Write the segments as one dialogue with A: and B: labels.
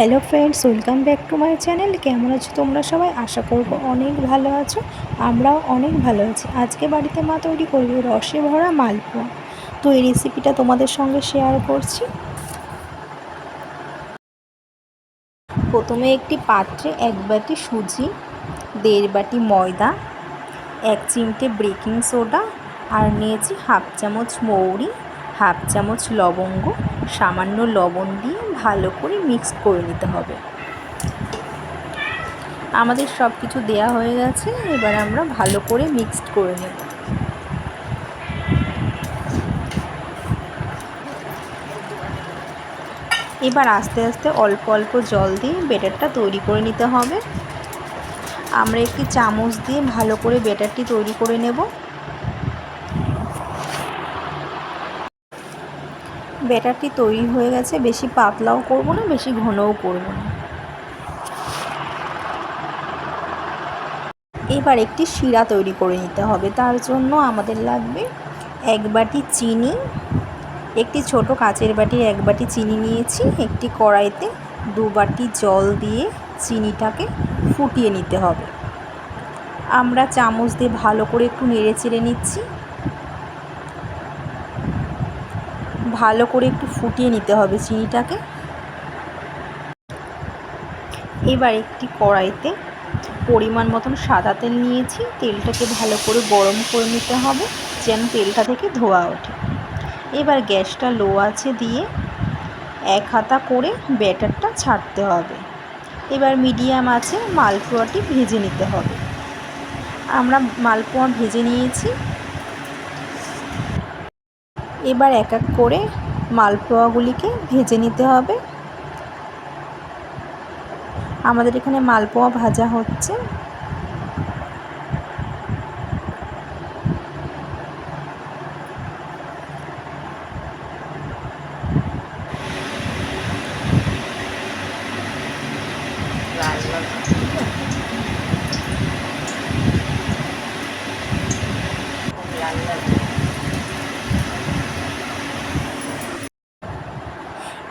A: Hello friends, welcome back to my channel. কেমন আছো তোমরা সবাই? আশা করব অনেক ভালো আছো, আমরাও অনেক ভালো আছি। আজকে বাড়িতে মা তৈরি করবে রসে ভরা মালপোয়া। তো এই রেসিপিটা তোমাদের সঙ্গে শেয়ার করছি। প্রথমে একটি পাত্রে এক বাটি সুজি, দেড় বাটি ময়দা, এক চিমটে বেকিং সোডা আর নিয়েছি হাফ চামচ মৌরি, হাফ চামচ লবঙ্গ সামান্য লবণ দিয়ে ভালো করে মিক্স করে নিতে হবে। আমাদের সব কিছু দেয়া হয়ে গেছে, এবার আমরা ভালো করে মিক্সড করে নেব। এবার আস্তে আস্তে অল্প অল্প জল দিয়ে বেটারটা তৈরি করে নিতে হবে। আমরা একটি চামচ দিয়ে ভালো করে বেটারটি তৈরি করে নেব। ব্যাটারটি তৈরি হয়ে গেছে। বেশি পাতলাও করব না, বেশি ঘনও করব না। এবার একটি শিরা তৈরি করে নিতে হবে। তার জন্য আমাদের লাগবে এক বাটি চিনি। একটি ছোট কাঁচের বাটির এক বাটি চিনি নিয়েছি। একটি কড়াইতে দু বাটি জল দিয়ে চিনিটাকে ফুটিয়ে নিতে হবে। আমরা চামচ দিয়ে ভালো করে একটু নেড়ে চেড়ে নিচ্ছি। ভালো করে একটু ফুটিয়ে নিতে হবে চিনিটাকে। এবার একটি কড়াইতে পরিমাণ মতন সাদা তেল নিয়েছি, তেলটাকে ভালো করে গরম করে নিতে হবে যেন তেলটা থেকে ধোয়া ওঠে। এবার গ্যাসটা লো আছে দিয়ে এক হাতা করে ব্যাটারটা ছাড়তে হবে। এবার মিডিয়াম আছে মালপোয়াটি ভেজে নিতে হবে। আমরা মালপোয়া ভেজে নিয়েছি এবার এক এক করে মালপোয়াগুলিকে ভেজে নিতে হবে। আমাদের এখানে মালপোয়া ভাজা হচ্ছে।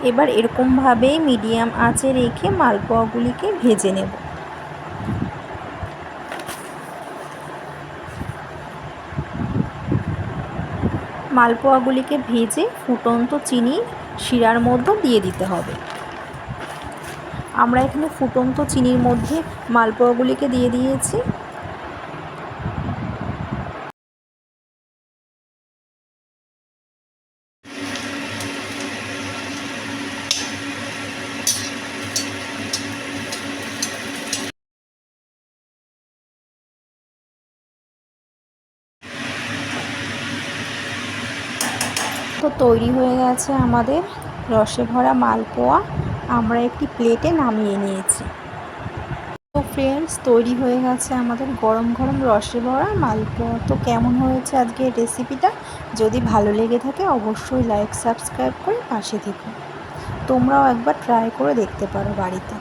A: এবার এরকমভাবেই মিডিয়াম আঁচে রেখে মালপোয়াগুলিকে ভেজে নেব। মালপোয়াগুলিকে ভেজে ফুটন্ত চিনি শিরার মধ্যে দিয়ে দিতে হবে। আমরা এখানে ফুটন্ত চিনির মধ্যে মালপোয়াগুলিকে দিয়ে দিয়েছি। তো তৈরি হয়ে গেছে আমাদের। রসে ভরা মালপোয়া আমরা একটি প্লেটে নামিয়ে নিয়েছি। তো ফ্রেন্ডস তৈরি হয়ে গেছে আমাদের গরম গরম রসে ভরা মালপোয়া। তো কেমন হয়েছে আজকে রেসিপিটা যদি ভালো লেগে থাকে অবশ্যই লাইক সাবস্ক্রাইব করে পাশে থেকো। তোমরাও একবার ট্রাই করে দেখতে পারো বাড়িতে।